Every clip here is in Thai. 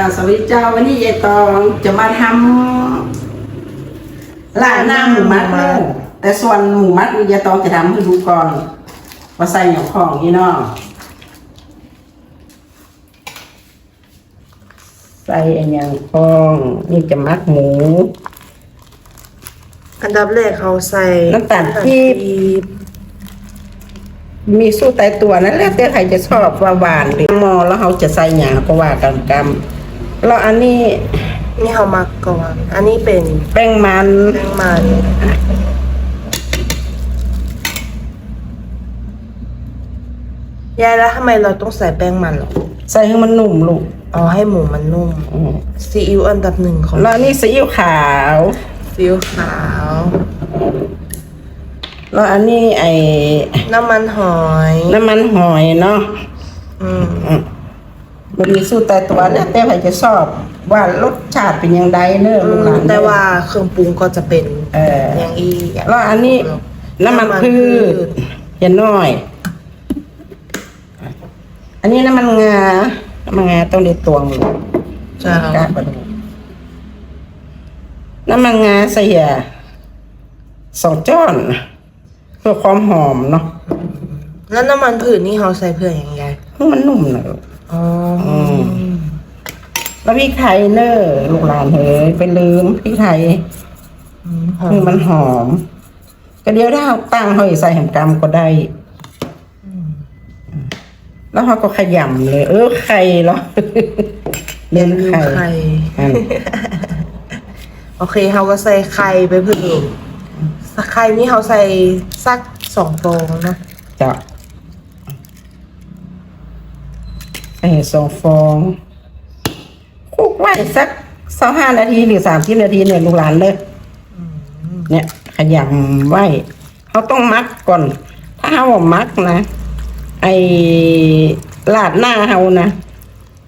จ้าสวัสดีเจ้าวันนี้ยายตองจะมาทำลาดหน้าหมูมัดลูกแต่ส่วนหมูมัดนี่ยายตองจะทำให้ดูก่อนว่าใส่หยังของนี่เนาะใส่อันหยังของนี่จะมัดหมู อันดับแรกเขาใส่น้ำตาลปี๊บมีสู้ไตตัวนั่นแหละแต่ใครจะชอบว่าหวานหรือมอแล้วเขาจะใส่หยังก็ว่ากันกำ แล้วอันนี้นี่เขามักก่อน อันนี้เป็นแป้งมันแป้งมันยายแล้วทำไมเราต้องใส่แป้งมันหรอใส่ให้มันนุ่มลูกเอาให้หมูมันนุ่มอืมซีอิ๊วอันดับหนึ่งของแล้วนี่ซีอิ๊วขาวซีอิ๊วขาวแล้วอันนี้ไอ้น้ำมันหอย น้ำมันหอยเนาะอืม อืมมันมีสูตรแต่ตัวแล้วแต่ใครจะชอบว่ารสชาติเป็นยังไงเนอะลูกหลานเด้อแต่ว่าเครื่องปรุงก็จะเป็นเอออ ย่างอีกแล้วอันนี้น้ำมันพืชเห็นน้อย อันนี้น้ำมันงา น้ำมันงาต้องเด็ดตวงลูกจ้ากล้าปลาดูน้ำมันงาใส่เหียสองจ้อนเพื่อความหอมเนาะแล้วน้ำมันผืนนี่เขาใส่เพื่ออย่างไงเพื่อมันนุ่มหน่อยลูก อ๋ออม แล้วพริกไทยเนอร์ลูกหลานเฮ้ยไปลืมพริกไทยอืมหอคือมมันหอม ก็เดี๋ยวถ้าเอาตั้งเฮยใส่แหมกำก็ได้แล้วเขาก็ขยำเลย เออไข่เหรอ เล่นลืมไข่ไข่อืมโอเคเขาก็ใส่ไข่ไปเพิ่มไข่นี่เขาใส่สักสองฟองนะจะ ใส่สองฟองคลุกไว้สักสักห้านาทีหรือสามสิบนาทีเนี่ยลูกหลานเลยเนี่ยขยำไว้เขาต้องมักก่อน ถ้าเขาบอกมักนะ ไอ้ลาดหน้าเขานะ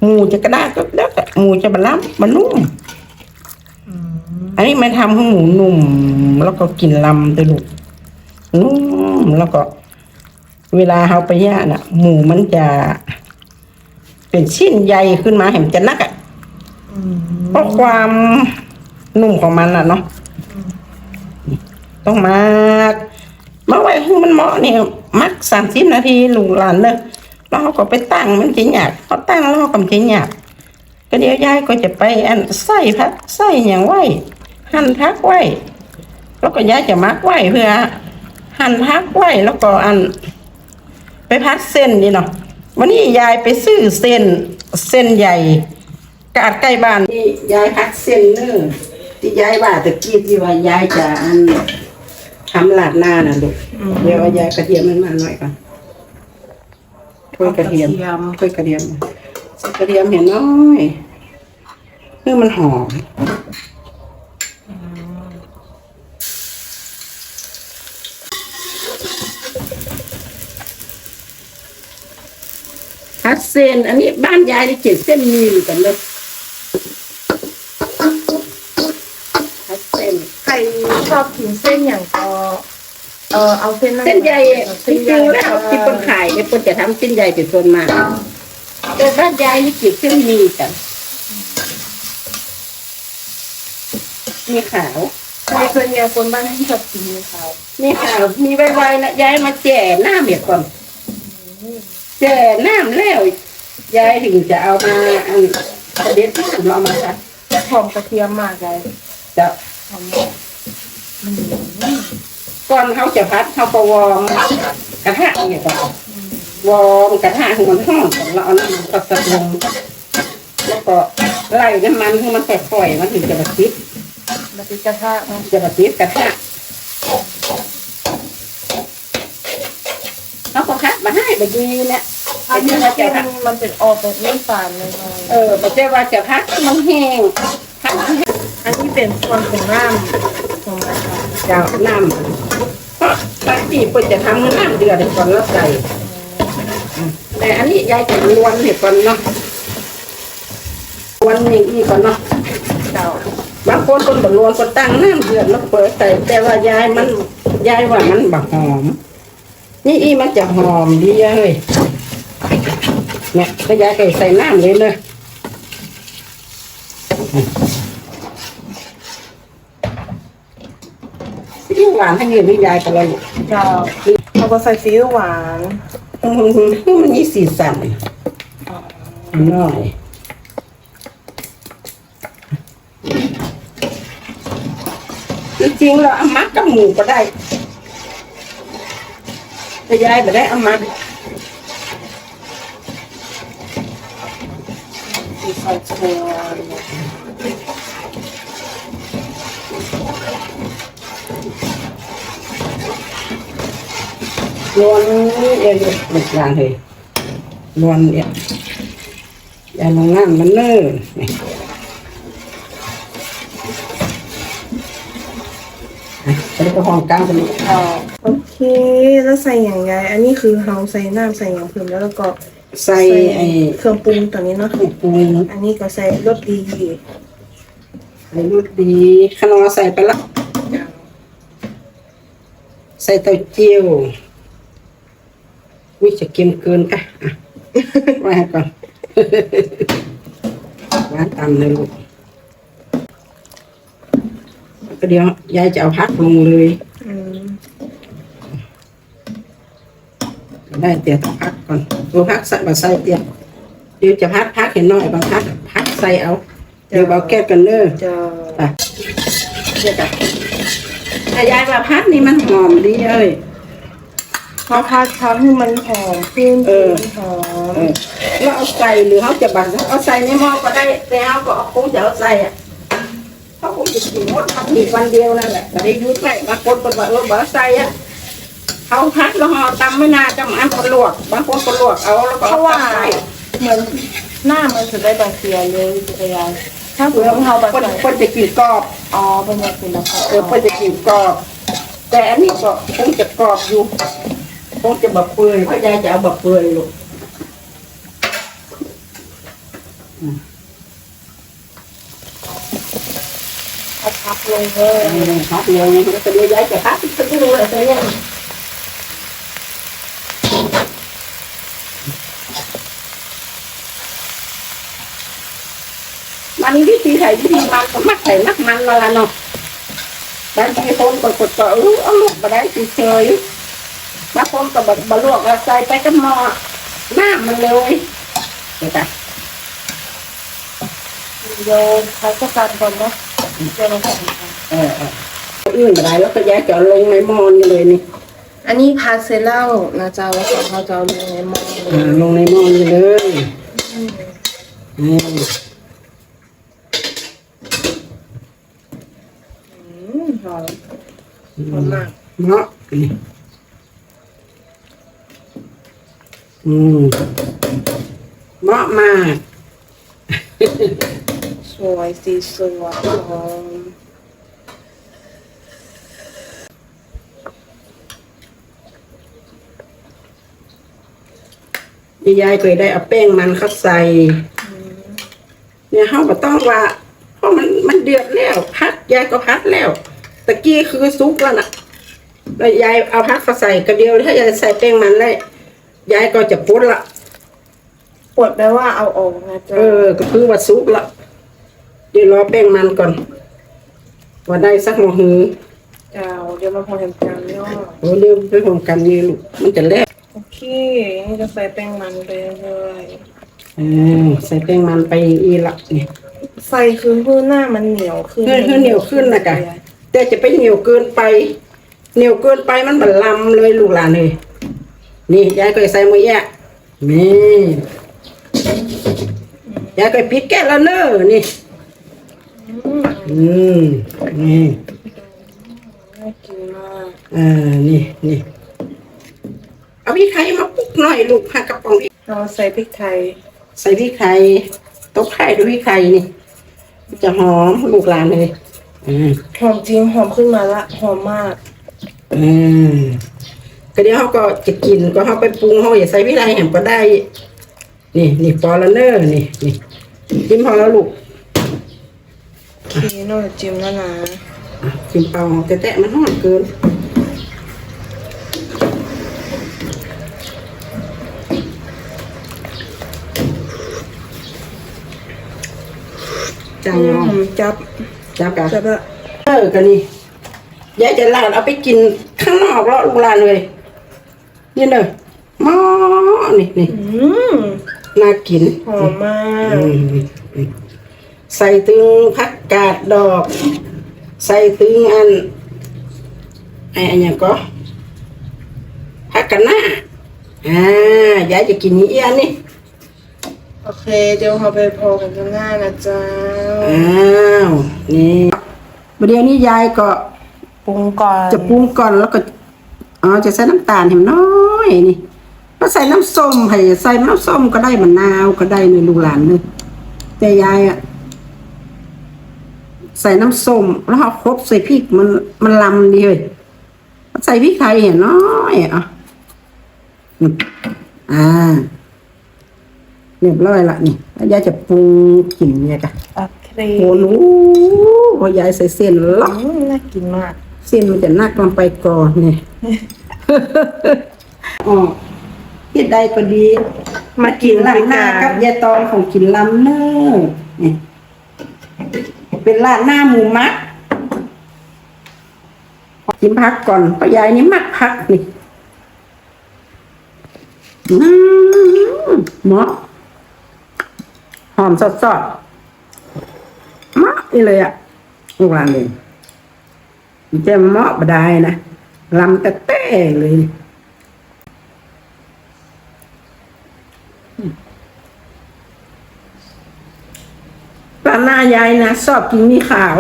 หมูจะกระด้างก็แล้วแต่หมูจะบะลับมันนุ่มอันนี้มันทำให้หมูนุ่ม แล้วก็กินลำด้วยลูกนุ่มแล้วก็ เวลาเขาไปย่างน่ะ หมูมันจะ เป็นชิ้นใหญ่ขึ้นมาเห็นจะนักอะเพราะความนุ่มของมันอะเนาะต้องมักมาไว้ให้มันเหมาะเนี่ยมักสามสิบนาทีลูกหลานเนอะแล้วเขาก็ไปตั้งมันจะหยาบเขาตั้งแล้วเขาก็จะหยาบก็เดี๋ยวยายก็จะไปอันใส่พักใส่อย่างไว้หั่นพักไว้แล้วก็ยายจะมักไว้เพื่อ หั่นพักไว้แล้วก็อัน ไปพักเส้นนี่เนาะ วันนี้ยายไปซื้อเส้นเส้นใหญ่กาดใกล้บ้านนี่ยายพักเส้นเนอที่ยายว่าตะกี้ที่ว่ายายจะอันทำลาดหน้าน่ะลูกเดี๋ยวเอายายกระเทียมมันมาหน่อยก่อนถ้วยกระเทียมถ้วยกระเทียมใส่กระเทียมเห็นน้อยเพื่อมันหอม เส้น อันนี้บ้านยายที่เจ็ดเส้นมีอยู่กันเลยพัดเส้นใครชอบกินเส้นอย่างก็เออเอาเส้นนั้นเส้นใหญ่อาจเส้นใหริญ่งๆแล้วที่คนขายเนี่ยคนจะทำเส้นใหญ่เป็นส่วนมากแต่บ้านยายนี่เจ็ดเส้นมีกันมีขาวใช่ส่วนใหญ่คนบ้านที่ชอบกินเขามีขาวมีใบๆนะยายมาแจ่น้ำเบียก่อนแจ่น้ำแล้ว ยายถึงจะเอามาอันประเด็ดน้ำเราเอามาซัดหอมกระเทียมมากเลยจะหอมมากก่อนเขาจะพัดเขาก็วอร์มกระทะเนี่ยก่อนวอร์มกระทะให้มันห้อนก่อนแล้วเอาน้ำมันก็ตะลงแล้วก็ไล่น้ำมันให้มันปล่อยๆมันถึงจะบะติดมาติดกระทะนะจะบะติดกระทะเขาก็คัดมาให้แบบนี้เนี่ย อันนี้จะมันเป็นออกแบบน้ำตาลเลยเออแต่เจ้าว่าจะพัดให้มันแห้งพัดให้แห้งอันนี้เป็นส่วนของน้ำของมันค่ะเจ้าน้ำเพราะบางทีเพิ่นจะทำน้ำเดือดก่อนแล้วใส่แต่อันนี้ยายจะลวนเห็ดก่อนเนาะลวนนี่นี่ก่อนเนาะเจ้าบางคนคนบลวนคนตั้งน้ำเดือดแล้วเปิดใส่แต่ว่ายายมันยายว่ามันบักหอม นี่อีมันจะหอมดีเฮ้ย นี่ยก็ยายไก่ใส่น้ำเลยเลยซีอิ๊วหวานทั้งนี้นี่ยายกันแล้วจ้าเขาก็ใส่ซีอิ๊วหวานมันนี่สีสันหน้อยจริงๆเราเอามัดกับหมูก็ได้แต่ยายไม่ได้เอามัด สีสันสวยงามรวนเองหมดอย่างเลยรวนเนี่ยยายลงงานมันเนิ่นนี่อะไปไปห้องกลางกันนี่เจ้าโอเค แล้วใส่อย่างไร อันนี้คือเราใส่น้ำใส่อย่างเพิ่มแล้วแล้วก็ ใส่ไอ้เครื่องปรุงตัวนี้เนาะไข่ปูอันนี้ก็ใส่รสดีใส่รสดีขนอใส่ไปละใส่เต้าเจี้ยววิจะเค็มเกินค่ะอะไว้ให้ก่อนหวานตามเลยลูกแล้วก็เดี๋ยวยายจะเอาพักลงเลย อืม ได้เตี๋ยวต้องพักก่อนตัวพักใส่มาใส่เตี๋ยวเดี๋ยวจะพักพักเห็นน้อยบางพักพักใส่เอาเดี๋ยวเอาแก้กันเนอเจ้าอะเดี๋ยวจ้ะแต่ยายว่าพักนี่มันหอมดีเอ้ยพอพัดทำให้มันหอมขึ้นเออมันหอมเออแล้วเอาใส่หรือเขาจะบังเอาใส่ในหม้อก็ได้แต่เขาก็คงจะเอาใส่อะเขาคงจะกินหมดทำอีกวันเดียวนั่นแหละแต่ได้ยุดไปบางคนก็บอกเออบอกใส่อะ เขาพักแล้วห่อตำไม่นานจะมาคนลวกบางคนก็ลวกเอาแล้วก็เพเอาราะว่าใส่เหมือนหน้ามันจะได้แบคทีเรียเลยจักรยานถ้าเผื่อเราแบบคนใส่คนจะกินกรอบอ๋อเป็นแบบนี้นะคะเออคนจะกินกรอบ แต่อันนี้ก็คงจะกรอบอยู่คงจะแบบเปื่อยเพราะยายจะเอาแบบเปื่อยลูกเอาพักลงเลยพักเดียวก็จะเดียวยายจะพักสักครู่อะไรเนี่ย มันวิธีใส่วิธีมันก็มักใส่มักมันและละเนาะบางทีคนก็กดก็เออเอาลูกมาได้เฉยๆบางคนก็แบบบลวกแล้วใส่ไปกับหม้อน้ำมันเลยเดี๋ยวกันเดี๋ยวพักสักการก่อนเนาะเดี๋ยวเราใส่กันเออเอออื่นมาได้แล้วก็แยกจะเอาลงในหม้อนี่เลยนี่อันนี้พักเสร็จแล้วนะเจ้าแล้วก็เขาจะเอาลงในหม้อเลอ่ายลงในหม้อนี่เลยอืม อืมหอม หมากเนาะอืมเหมาะมากสวยสีสวยหอมยายเคยได้เอาแป้งมันเข้าใส่ เนี่ยเขาก็ต้องว่าเพราะมันมันเดือดแล้ว พัดยายก็พัดแล้ว ตะกี้คือซุกแล้วน่ะแล้วยายเอาพัดเข้าใส่กระเดียวถ้ายายใส่แป้งมันได้ยายก็จะพุดละปวดแปลว่าเอาออกนะเจ้าเออ ก็คือว่าซุกละเดี๋ยวรอแป้งมันก่อน ว่าได้สักโมงหือเจ้าเดี๋ยวมาพอเห็นกันเนาะโอ้เร็วไปพร้อมกันนี่ลูกมันจะแลกโอเคนี่จะใส่แป้งมันไปเลยเออใส่แป้งมันไปอีละนี่ใส่คือเพื่อหน้ามันเหนียวขึ้นเพื่อให้เหนียวขึ้นนะกะ แต่จะไปเหนียวเกินไป เหนียวเกินไปมันบันลำเลยลูกหลานเลยนี่ยายก็ใส่มือแยะนี่ยายก็ปิดแก้วแล้วเนอะนี่อืมอืมนี่น่ากินมากเออนี่นี่เอาพริกไทยมาปุ๊กหน่อยลูกผักกระป๋องพริกเราใส่พริกไทย ใส่พริกไทยตบไข่ด้วยพริกไทยนี่ จะหอมลูกหลานเลย อืมหอมจริงหอมขึ้นมาละหอมมากอืมก็เดี๋ยวเขาก็จะกินก็เขาไปปรุงเขาอย่าใส่พริกไทยแหมก็ได้ นี่นี่พอแล้วเนอร์นี่นี่จิ้มพอแล้วลูกโอเคนอกจากจิ้มแล้วนะอะจิ้มเปล่าแต่แต่มันหอมเกินจังอืเนาะมจับ จับกันจับละเออกันนี่ยายจะลาดเอาไปกินข้างนอกแล้วลูกหลานเลยนี่เลยหม้อนี่นี่อืมน่ากินหอมมากอืมใส่ตึงผักกาดดอก ใส่ตึงอันไอ้อันยังก็ผักกันหน้าอ่ายายจะกินนี้อันนี้ โอเค เดี๋ยวเราไปพอกันข้างหน้านะจ๊ะอ้าวนี่ประเดี๋ยวนี้ยายก็ปรุงก่อนจะปรุงก่อนแล้วก็อ๋อจะใส่น้ำตาลให้มันน้อยนี่ก็ใส่น้ำส้มให้ใส่น้ำส้มก็ได้มะนาวก็ได้ในลูกหลานเลยแต่ยายอะใส่น้ำส้มแล้วเอาครบใส่พริกมันมันลำดีเลยใส่พริกไทยเห็นน้อยอะอืมอ่า เรียบร้อยละนี่แล้วยายจะปรุงกลิ่นเนี่ยกันโอเคโอ้โหพอยายใส่เส้นล็อกอืมน่ากินมาก เส้นมันจะนักลงไปก่อนนี่อ๋อเฮ็ดได้ก็ดี มากินร้านหน้ากับยายตองของกินลำเนอนี่เป็นร้านหน้าหมูมักกินพักก่อนป้ายายนี่มักพักนี่อืมเหมาะ หอมสดๆเหมาะนี่เลยอะลูกหลานเลยมันจะเหมาะบดายนะลำแต่แต่เลยนี่ปลาหน้ายายนะชอบกินมีขาว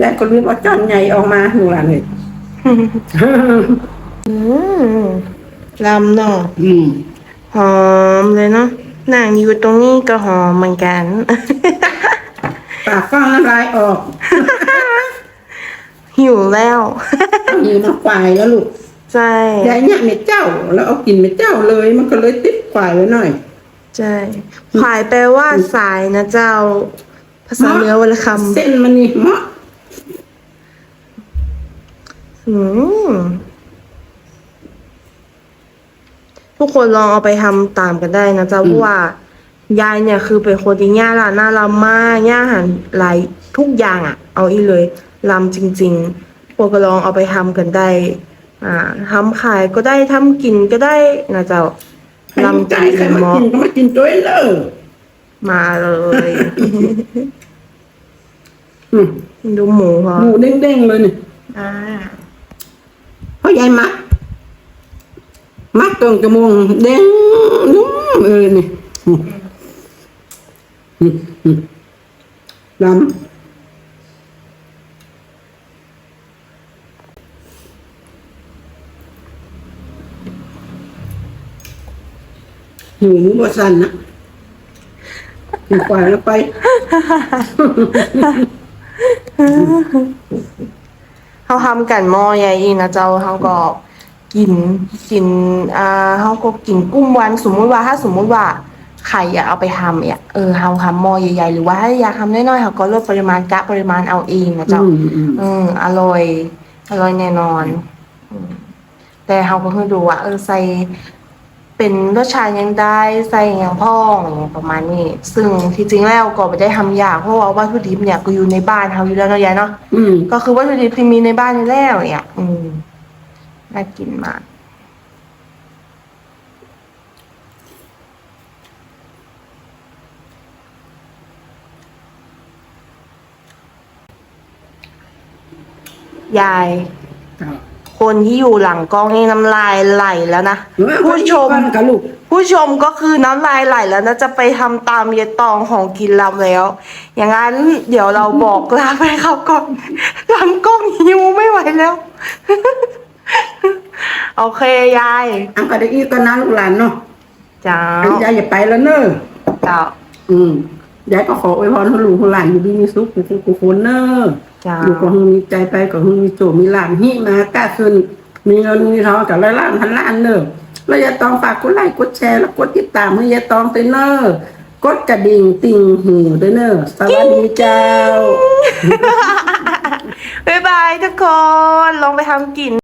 ยายก็ลืมเอาจานใหญ่ออกมาหนูหลานเลยอืมลำเนาะอืม หอมเลยเนาะนั่งอยู่ตรงนี้ก็หอมเหมือนกัน ปากฟ้องน้ำลายออกหิวแล้วอยู่น้ำควายแล้วลูกใช่ยายเนี่ยเม็ดเจ้า แล้วเอากินเม็ดเจ้าเลย มันก็เลยติดควายไว้หน่อยใช่ขายแปลว่าสายนะเจ้า ภาษาเหนือวรรณคำเส้นมันนี่เหมาะอืม ทุกคนลองเอาไปทำตามกันได้นะจ๊ะเพราะว่ายายเนี่ยคือเป็นคนที่ย่าละน่ารัมากย่าหันหลายทุกอย่างอะเอาอีเลยลำจริงๆพวกก็ลองเอาไปทำกันได้ อ่าทำขายก็ได้ทำกินก็ได้นะเจ้าลำลำใจจริงใครมาเหมาะกินก็มากินตัวเองเลยมาเลย อืมดูหมูพอหมูเด้งๆเลยนี่อ่า เพราะยายมัก มักตรงจมูกเด้งนุ่มเออนี่อืมอืมอืมลำหิวบ่สั่นนะกินไปแล้วไปเขาทำกันหม้อใหญ่อีนะเจ้าเขาก็ กินกินอ่าเขาก็กินกุ้งวันสมมุติว่าถ้าสมมุติว่าใครอยากเอาไปทำเนี่ยเออเขาทำหม้อใหญ่ๆ หรือว่าถ้าอยากทำน้อยๆเขาก็ลดปริมาณกะปริมาณเอาเองนะเจ้าอืมอืมอืมอร่อยอร่อยแน่นอนอืมแต่เขาก็คือดูว่าเออใส่เป็นรสชาติยังได้ใส่อย่างพ่องอย่างเงี้ยประมาณนี้ ซึ่งที่จริงแล้วก็ไม่ได้ทำยากเพราะว่าวัตถุดิบเนี่ยก็อยู่ในบ้านเขาอยู่แล้วเนาะยายเนาะอืมก็คือวัตถุดิบที่มีในบ้านอยู่แล้วเนี่ย อืม น่ากินมาก ยาย คนที่อยู่หลังกล้องนี่น้ำลายไหลแล้วนะ ผู้ชมกับลูกผู้ชมก็คือน้ำลายไหลแล้วนะจะไปทำตามเยายตองของกินลำแล้ว อย่างนั้นเดี๋ยวเราบอกลาไปครับก่อนหลังกล้องหิวไม่ไหวแล้ว โอเคยายอังก็ได้อีกก็น้าลูกหลานเนาะเจ้าอันยายอย่าไปแล้วเนอะเจ้า อืมยายก็ขออวยพรให้ลูกให้หลานอยู่ดีมีสุขอยู่ทุกคนเนอะจ้าอยู่ก็ฮึมีใจไปก็ฮึมีโจมีหลานหิมากล้าขึ้น มีเงินมีทองกับร้อยล้านพันล้านเนอะแล้วยายตองฝากกดไลค์กดแชร์แล้วกดติดตามให้ยายตองไปเนอะกดกระดิ่งติ่งหูด้วยเนอะสวัสดีเจ้าบ๊ายบายทุกคนลองไปทำกิน